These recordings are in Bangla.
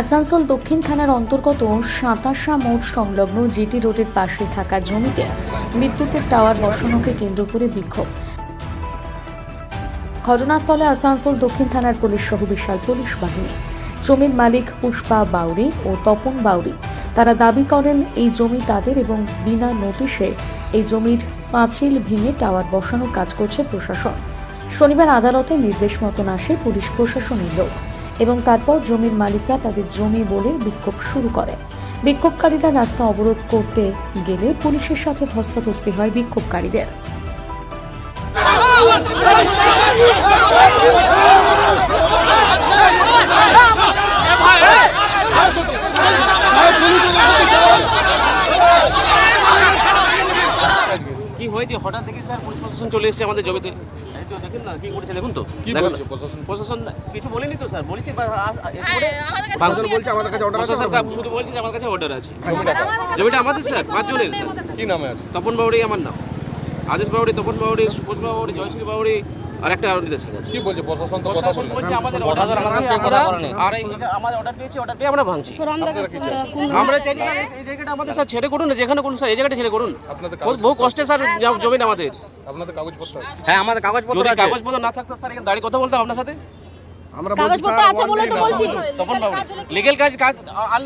আসানসোল দক্ষিণ থানার অন্তর্গত সাতাশা মোড় সংলগ্ন জিটি রোডের পাশে থাকা জমিতে বিদ্যুতের টাওয়ার বসানোকে কেন্দ্র করে বিক্ষোভ। ঘটনাস্থলে আসানসোল দক্ষিণ থানার পুলিশ সহ বিশাল পুলিশ বাহিনী। জমির মালিক পুষ্পা বাউরি ও তপন বাউরি তারা দাবি করেন, এই জমি তাদের এবং বিনা নোটিশে এই জমির পাঁচিল ভেঙে টাওয়ার বসানোর কাজ করছে প্রশাসন। শনিবার আদালতে নির্দেশ মতন আসে পুলিশ প্রশাসনের লোক। এবং তারপর জমির মালিকরা তাদের জমি বলে বিক্ষোভ শুরু করে। বিক্ষোভকারীরা রাস্তা অবরোধ করতে গেলে পুলিশের সাথে ধস্তাধস্তি হয় বিক্ষোভকারীদের। হয়েছে? হঠাৎ দেখি স্যার পুলিশ প্রশাসন চলে এসেছে আমাদের জমিতে। দেখেন না কি করেছে দেখুন তো। প্রশাসন? প্রশাসন কিছু বলেনি তো স্যার? বলেছি বলছে আমাদের কাছে অর্ডার আছে। স্যার শুধু বলছে যে আমার কাছে অর্ডার আছে। জমিটা জমিটা আমাদের স্যার পাঁচজনের স্যার। কি নামে আছে? তপন বাউরি আমার নাম। আদেশ বাউরি তপন বাউরি সুপোষ বাউরি জয়শ্রী বাউরি আর একটা অরুণিতা সিং কি বলছে? প্রশাসন তো কথা বলছে আমাদের আর অর্ডার পেয়েছি অর্ডার পেয়ে আমরা ভাঙছি। আমরা এই জায়গাটা আমাদের স্যার ছেড়ে করুন না যেখানে করুন স্যার এই জায়গাটা ছেড়ে করুন। আপনাদের বহু- বহু কষ্টে স্যার জ- জমিটা আমাদের। আপনাদের কাগজপত্র হ্যাঁ আমাদের কাগজপত্র আছে। কাগজপত্র না থাকতো স্যার এখানে দাঁড়িয়ে কথা বলতাম আপনার সাথে? আমরা কাগজপত্র আছে বলে তো বলছি। তপন বাবু লিগেল কাজ কাজ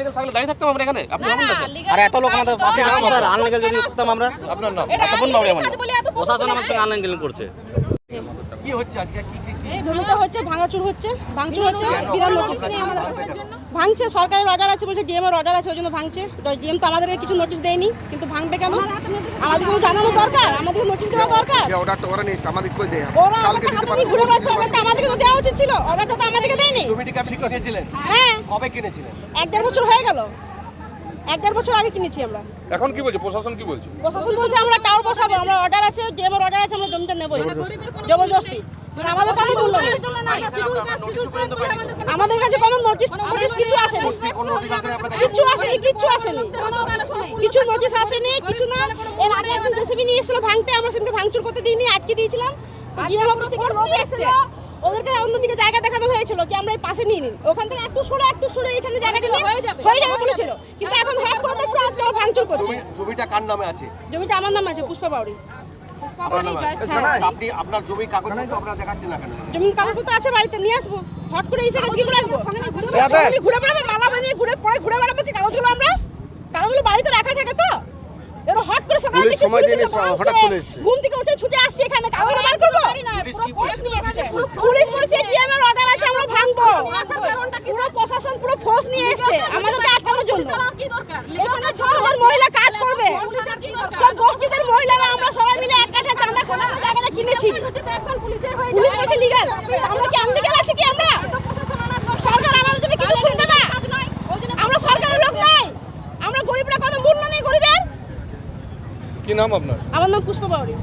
থাকলে দাঁড়িয়ে থাকতাম আমরা এখানে? আপনি ভাবুন না আর এত লোক আমাদের পাশে আসতো স্যার আনলিগেল যদি করতাম আমরা। আপনার নাম। তপন বাবু আমার প্রশাসন আমার সঙ্গে করছে। কি হচ্ছে আজকে? কি কি এই জমিটা হচ্ছে ভাঙাচুর হচ্ছে ভাঙচুর হচ্ছে বিধান নোটিশ নেই আমাদের ভাঙছে সরকারের অর্ডার আছে বলছে ডিএম এর অর্ডার আছে ওই জন্য ভাঙছে। ডিএম তো আমাদেরকে কিছু নোটিশ দেয়নি কিন্তু ভাঙবে কেন? আমাদেরকে তো জানানো দরকার আমাদেরকে নোটিশ দেওয়া দরকার। যে অর্ডারটা ওরা নিয়েছে আমাদের কই দেয়। কালকে দিতে পারবে ঘুরে বেড়াচ্ছে অর্ডারটা আমাদেরকে তো দেওয়া উচিত ছিল অর্ডারটা তো আমাদেরকে দেয়নি। জমিটিকে আপনি কিনেছিলেন হ্যাঁ। কবে কিনেছিলেন? এক দেড় বছর হয়ে গেল। এক দেড় বছর আগে কিনেছি আমরা। এখন কি বলছে? প্রশাসন কি বলছে? প্রশাসন বলছে আমরা টাওয়ার বসাবো আমরা অর্ডার আছে ডিএম এর অর্ডার আছে আমরা জমিটা নেবই। জবরদস্তি। মানে আমাদের কাছে মূল্য আমাদের কাছে কোনো নোটিশ নোটিশ কিছু আসেনি। কিছু আসেনি কিছু আসেনি। কিছু নোটিশ আসেনি কিছু না। এর আগে একজন জেসিবি নিয়ে এসেছিল ভাঙতে আমরা সেদিকে ভাঙচুর করতে দিইনি আটকে দিয়েছিলাম। ডিএম অফিস থেকে ওদেরকে অন্যদিকে জায়গা দেখানো হয়েছিল কি আমরা এই পাশে নিয়ে নিন। ওখান থেকে একটু সরে একটু সরে এখানে জায়গাটা হয়ে যাবে বলেছিল কিন্তু এখন হ্যাক করে দেখছি আজকে আবার ভাঙচুর করছে। জমিটা কার নামে আছে? জমিটা আমার নাম আছে পুষ্পা বাউরি হ্যাঁ। আপনি আপনার জমি কাগজ আপনারা দেখাচ্ছেন না কেন? জমির কাগজপত্র আছে বাড়িতে নিয়ে আসব। হট করে এসে কাজ কি আসব? ঘুরে বেড়াবে। মালা বানিয়ে ঘুরে পরে ঘুরে বেড়াবো কি কাগজগুলো আমরা? কাগজগুলো বাড়িতে রাখা থাকে তো। হট করে সকালে পুলিশ সময় দিয়ে এসে নিয়ে বলছে, হঠাৎ চলে এসেছে। ঘুম থেকে উঠে ছুটে আসছি এখানে কাগজ বার করব? পুলিশ বলছে? আমরা ভাঙবো পুরো প্রশাসন পুরো ফোর্স নিয়ে এসেছে আমাদেরকে আটকানোর জন্য এখানে ছ হাজার মহিলা কাজ করবে সব গোষ্ঠীদের মহিলারা আমরা সবাই মিলে এক কাছে চাঁদা করে জায়গাটা কিনেছি পুলিশ বলছে লিগাল আমরা কি আছে কি আমরা? সরকার আমাদের যদি কিছু শুনবে না। আমরা সরকারের লোক নাই আমরা গরিবরা কত মূল্য নেই গরিবের? কি নাম আপনার? আমার নাম পুষ্পা বাউরি।